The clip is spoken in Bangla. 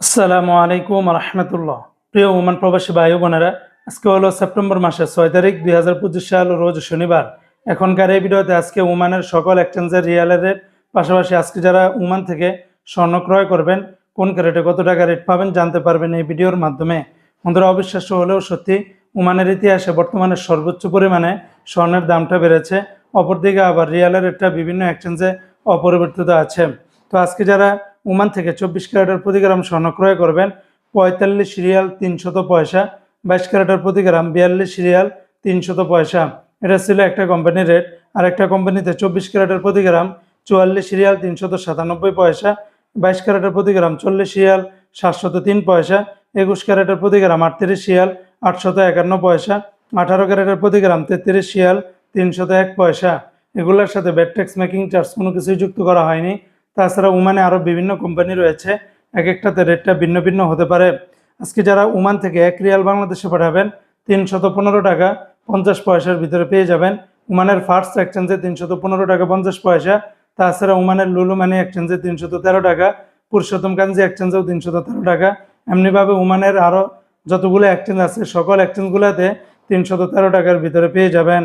আসসালামু আলাইকুম রহমতুল্লাহ। প্রিয় ওমান প্রবাসী ভাই বোনেরা, আজকে হলো সেপ্টেম্বর মাসের ছয় তারিখ দুই হাজার পঁচিশ সাল, রোজ শনিবার। এখনকার এই ভিডিওতে আজকে ওমানের সকল এক্সচেঞ্জের রিয়ালের রেট, পাশাপাশি আজকে যারা ওমান থেকে স্বর্ণ ক্রয় করবেন, কোন ক্যারেটে কত টাকা রেট পাবেন জানতে পারবেন এই ভিডিওর মাধ্যমে। বন্ধুরা, অবিশ্বাস্য হলেও সত্যি, ওমানের ইতিহাসে বর্তমানে সর্বোচ্চ পরিমাণে স্বর্ণের দামটা বেড়েছে। অপরদিকে আবার রিয়ালের রেটটা বিভিন্ন এক্সচেঞ্জে অপরিবর্তিত আছে। তো আজকে যারা ওমান থেকে চব্বিশ ক্যারেটের প্রতি গ্রাম স্বর্ণ ক্রয় করবেন। পঁয়তাল্লিশ রিয়াল তিনশত পয়সা, বাইশ ক্যারেটের প্রতি গ্রাম বিয়াল্লিশ রিয়াল তিনশত পয়সা। এটা ছিল একটা কোম্পানির রেট আর একটা কোম্পানিতে চব্বিশ ক্যারেটের প্রতি গ্রাম চুয়াল্লিশ রিয়াল তিনশত সাতানব্বই পয়সা, বাইশ ক্যারেটের প্রতি গ্রাম চল্লিশ রিয়াল সাতশত তিন পয়সা, একুশ ক্যারেটের প্রতি গ্রাম আটত্রিশ রিয়াল আটশত একান্ন পয়সা, আঠারো ক্যারেটের প্রতি গ্রাম তেত্রিশ রিয়াল তিনশত এক পয়সা। এগুলোর সাথে ব্যাট ট্যাক্স মেকিং চার্জ কোনো কিছুই যুক্ত করা হয়নি। তাছাড়া ওমানে আরও বিভিন্ন কোম্পানি রয়েছে। এক একটাতে রেটটা ভিন্ন ভিন্ন হতে পারে। আজকে যারা ওমান থেকে এক রিয়াল বাংলাদেশে পাঠাবেন, তিনশত পনেরো টাকা পঞ্চাশ পয়সার ভিতরে পেয়ে যাবেন। ওমানের ফার্স্ট এক্সচেঞ্জে তিনশত পনেরো টাকা পঞ্চাশ পয়সা। তাছাড়া ওমানের লুলু মানি এক্সচেঞ্জে তিনশত তেরো টাকা। পুরুষোত্তম কাঞ্জি এক্সচেঞ্জেও তিনশত তেরো টাকা। এমনিভাবে ওমানের আরও যতগুলো এক্সচেঞ্জ আছে, সকল এক্সচেঞ্জগুলোতে তিনশত তেরো টাকার ভিতরে পেয়ে যাবেন।